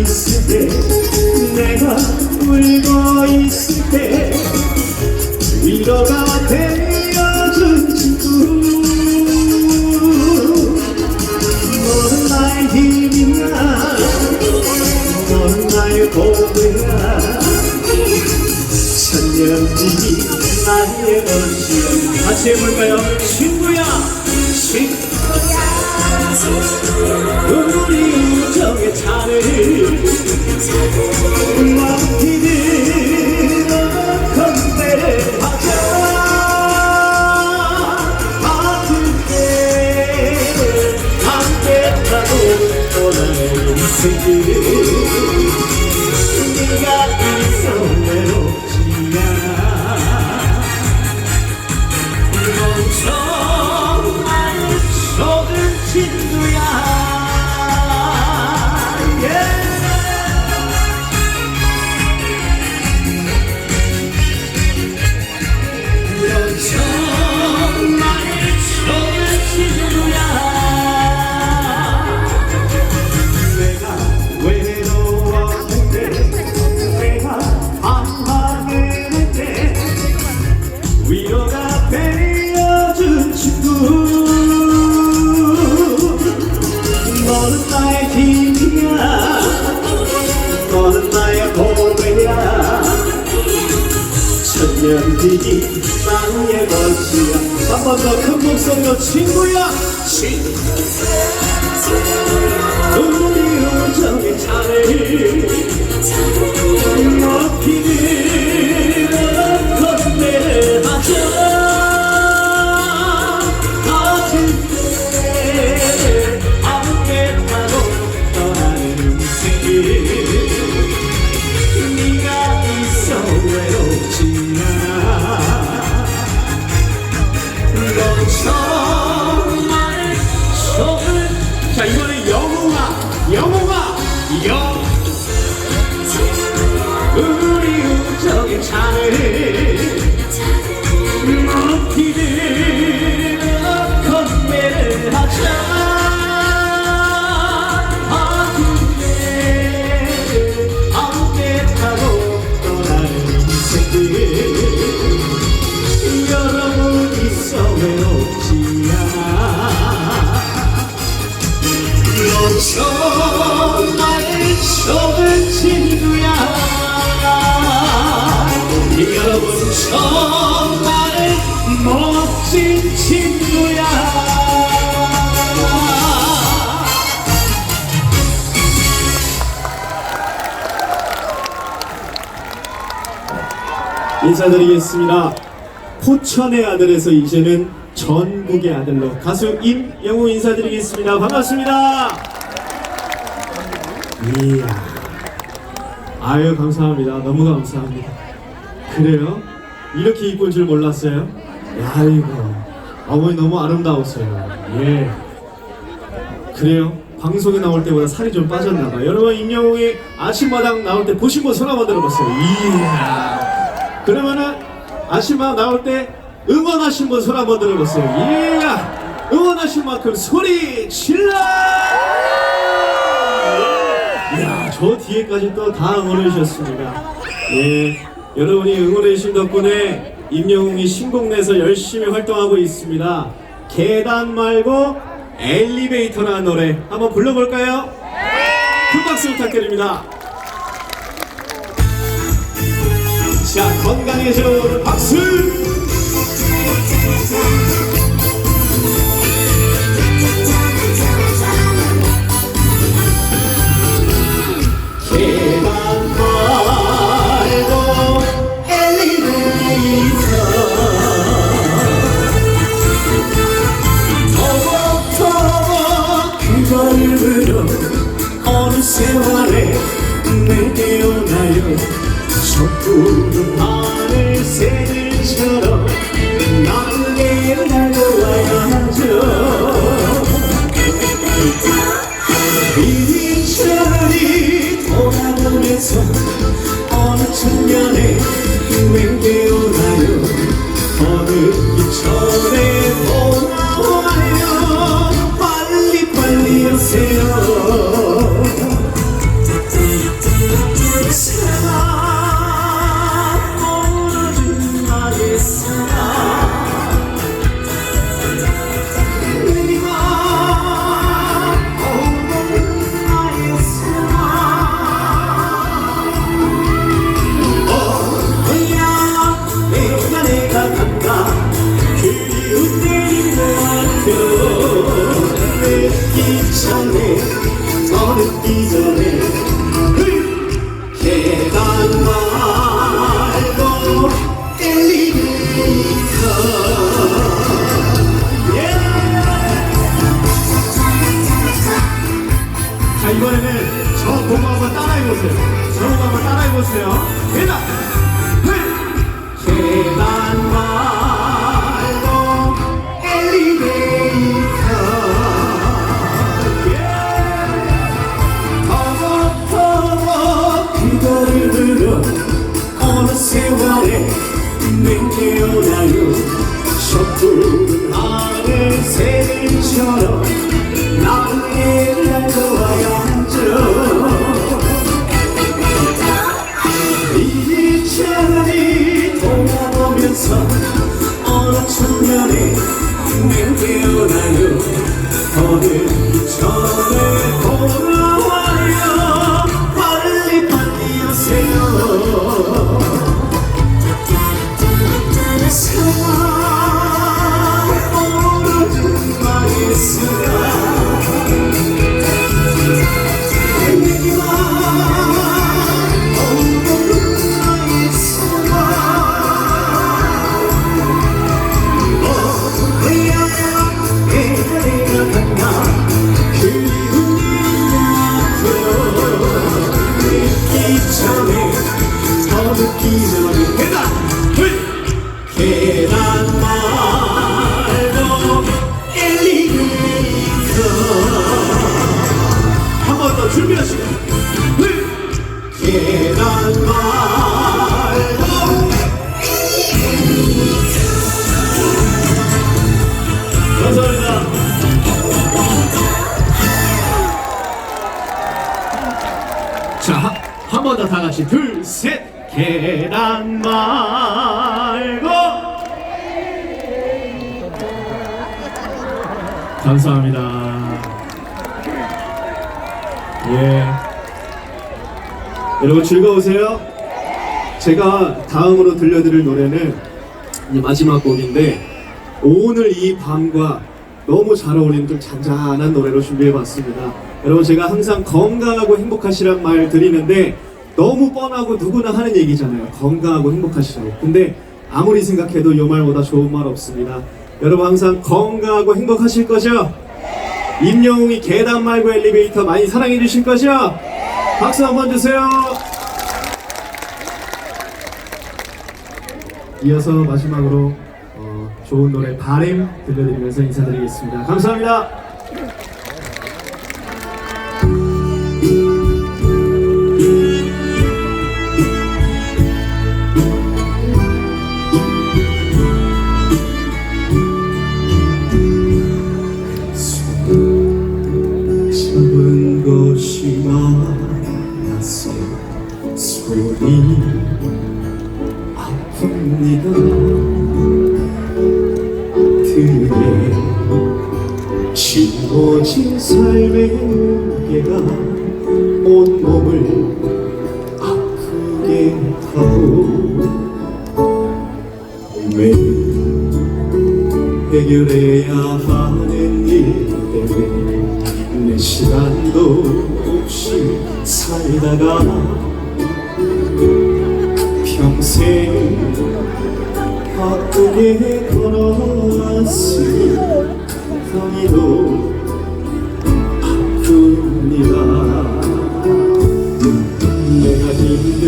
있을 때 내가 울고 있을 때 위로가 되 천년지기 나의 것이야 같이 해볼까요? 친구야 친구야 우리 우정의 차를 너는 나의 보배야. 천년지기 나의 것이야. 한 번 더 큰 목소리로 친구야 우리 우정의 차를 높이는 인사드리겠습니다. 포천의 아들에서 이제는 전국의 아들로 가수 임영웅 인사드리겠습니다. 반갑습니다. 이야. 아유, 감사합니다. 너무 감사합니다. 그래요? 이렇게 이쁠 줄 몰랐어요? 아이고. 어머니 너무 아름다웠어요. 예. 그래요? 방송에 나올 때보다 살이 좀 빠졌나봐요. 여러분, 임영웅이 아침마당 나올 때 보신 분 손 한번 들어봤어요. 이야. 그러면은 아침마 나올 때 응원하신 분손 한번 들어보세요. 이야. 응원하신 만큼 소리 질러! 이야, 저 뒤에까지 또 다 응원해 주셨습니다. 예, 여러분이 응원해 주신 덕분에 임영웅이 신곡 내서 열심히 활동하고 있습니다. 계단 말고 엘리베이터라는 노래 한번 불러볼까요? 큰 박수 부탁드립니다. 자, 건강해져 박수! 계단 말고 엘리베이터 더벅더벅 그걸 불러 어느 세월에 내게 오나요 촛불 하 자 이번에는 저 보고 한번 따라해보세요. 저 보고 한번 따라해보세요. 계단 자, 한 번 더 다 같이 둘, 셋 계단 말고 감사합니다. 예. 여러분 즐거우세요? 제가 다음으로 들려드릴 노래는 마지막 곡인데 오늘 이 밤과 너무 잘 어울리는 좀 잔잔한 노래로 준비해봤습니다. 여러분 제가 항상 건강하고 행복하시란 말 드리는데 너무 뻔하고 누구나 하는 얘기잖아요. 건강하고 행복하시라고. 근데 아무리 생각해도 이 말보다 좋은 말 없습니다. 여러분 항상 건강하고 행복하실 거죠? 임영웅이 계단 말고 엘리베이터 많이 사랑해 주실 거죠? 박수 한번 주세요. 이어서 마지막으로 어, 좋은 노래 바램 들려드리면서 인사드리겠습니다. 감사합니다. 짊어진 삶의 무게가 온몸을 아프게 하고 매일 해결해야 하는 일 때문에 내 시간도 없이 살다가 평생 바쁘게 걸어왔으니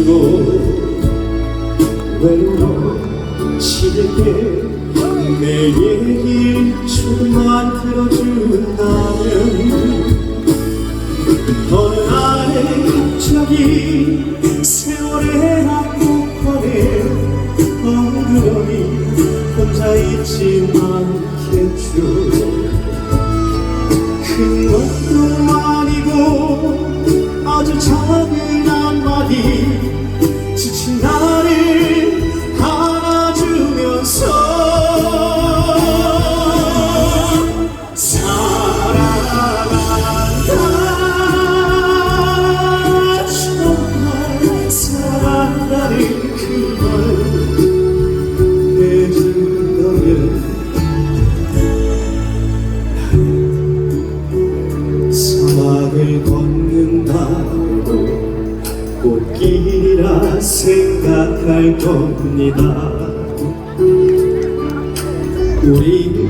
힘들고 외로워질 때내 얘기 조금만 들어준다면 어느 날에 저기 세월의 한복판에 엉그러니 혼자 있진 않겠죠. 큰 것도 아니고 아주 작은 생각할 겁니다. 우리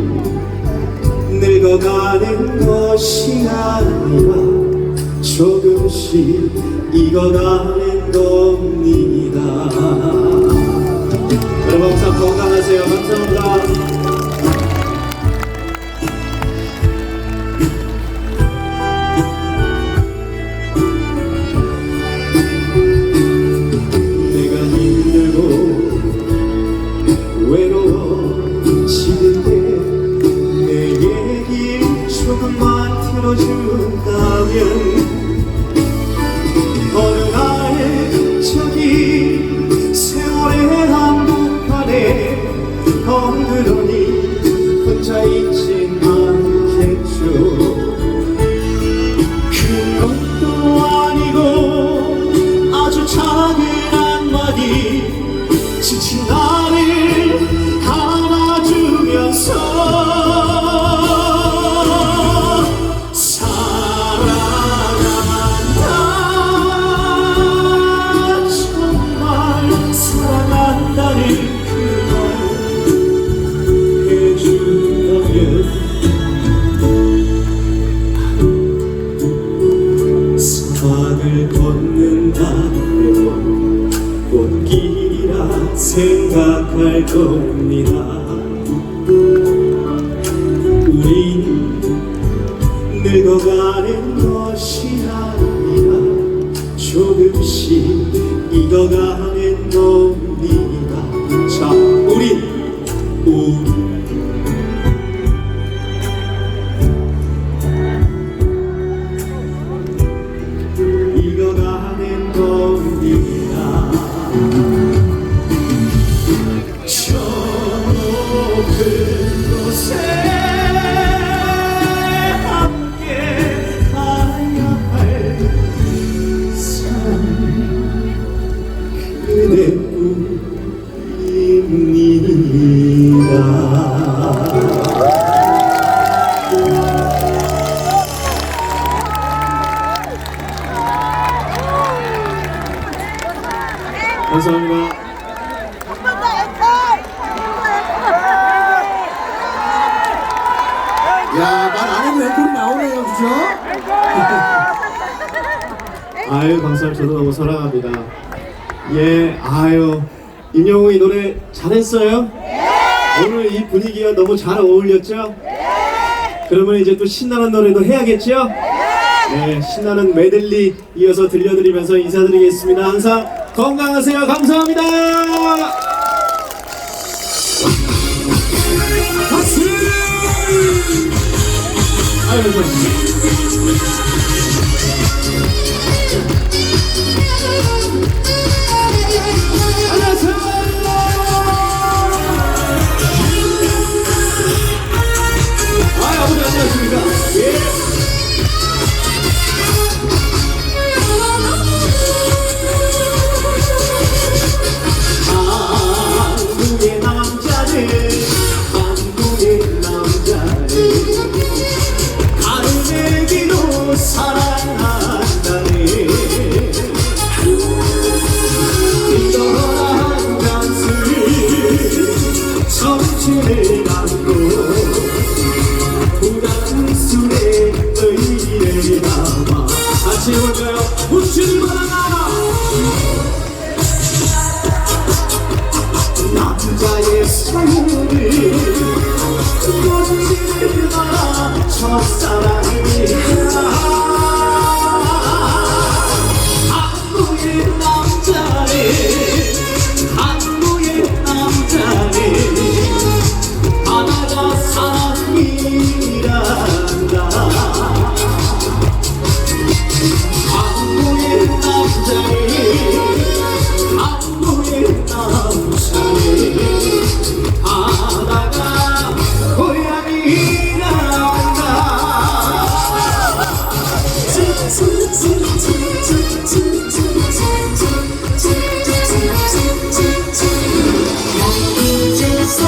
늙어가는 것이 아니라 조금씩 익어가는 겁니다. 여러분 항상 건강하세요. 감사합니다 감사합니다. 야, 말 안 해도 앵콜이 나오네요, 그죠? 아유 감사합니다. 저도 너무 사랑합니다. 예, 아유 임영웅 이 노래 잘했어요? 오늘 이 분위기가 너무 잘 어울렸죠? 그러면 이제 또 신나는 노래도 해야겠죠? 네, 신나는 메들리 이어서 들려드리면서 인사드리겠습니다. 항상 건강하세요. 감사합니다. 아, 같이